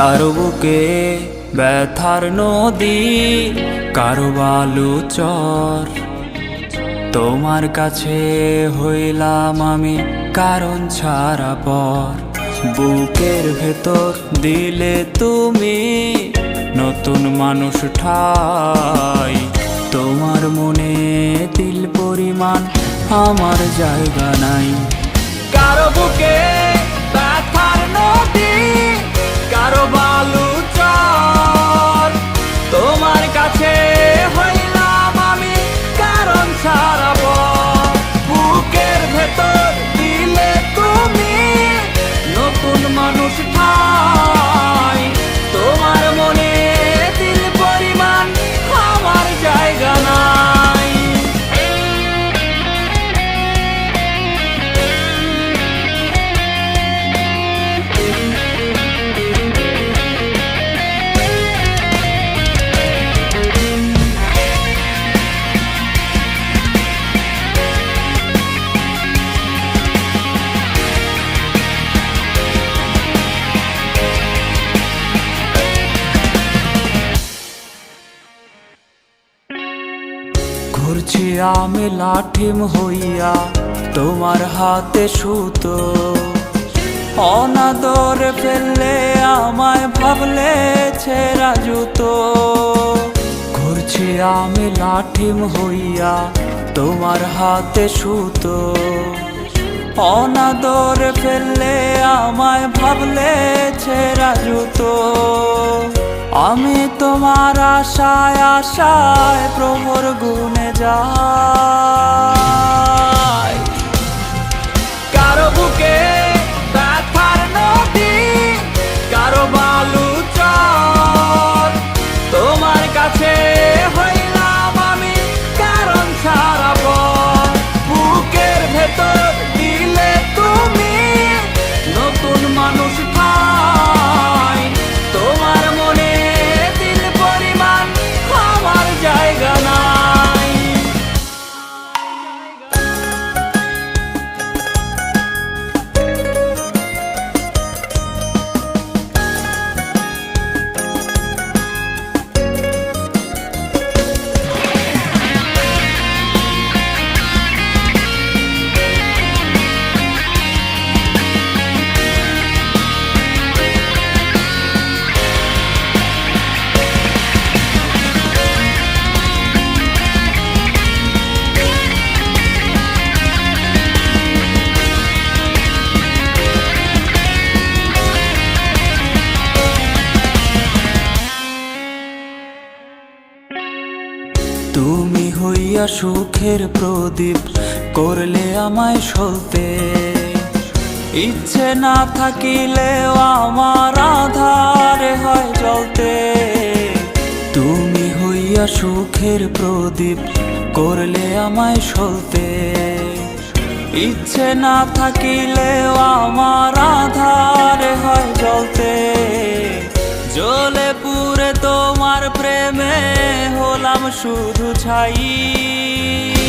কারও বুকে ব্যথার নদী, কারও বালু চর। তোমার কাছে হইলাম আমি কারণ ছাড়া পর। বুকের ভেতর দিলে তুমি নতুন মানুষ ঠাই। তোমার মনে দিল পরিমাণ আমার জায়গা নাই। কারও বুকে ব্যথার নদী কারও বালু ঘুরছি আমি লাঠিম হইয়া, তোমার হাতে সুতো। অনাদরে ফেললে আমায় ভাবলে ছেঁড়া জুতো। ঘুরছি আমি লাঠিম হইয়া, তোমার হাতে সুতো। অনাদরে ফেললে আমায় ভাবলে ছেঁড়া জুতো। আমি তোমার আশায় আশায় প্রহর গুনে যাই। হইয়া সুখের প্রদীপ করলে আমায় সলতে। ইচ্ছে না থাকিলেও আমার আধারে হয় জ্বলতে। তুমি হইয়া সুখের প্রদীপ করলে আমায় সলতে। ইচ্ছে না থাকিলেও আমার আধারে হয় জ্বলতে। জ্বলে পুরে তোমার প্রেমে হলাম শুধু ছাই।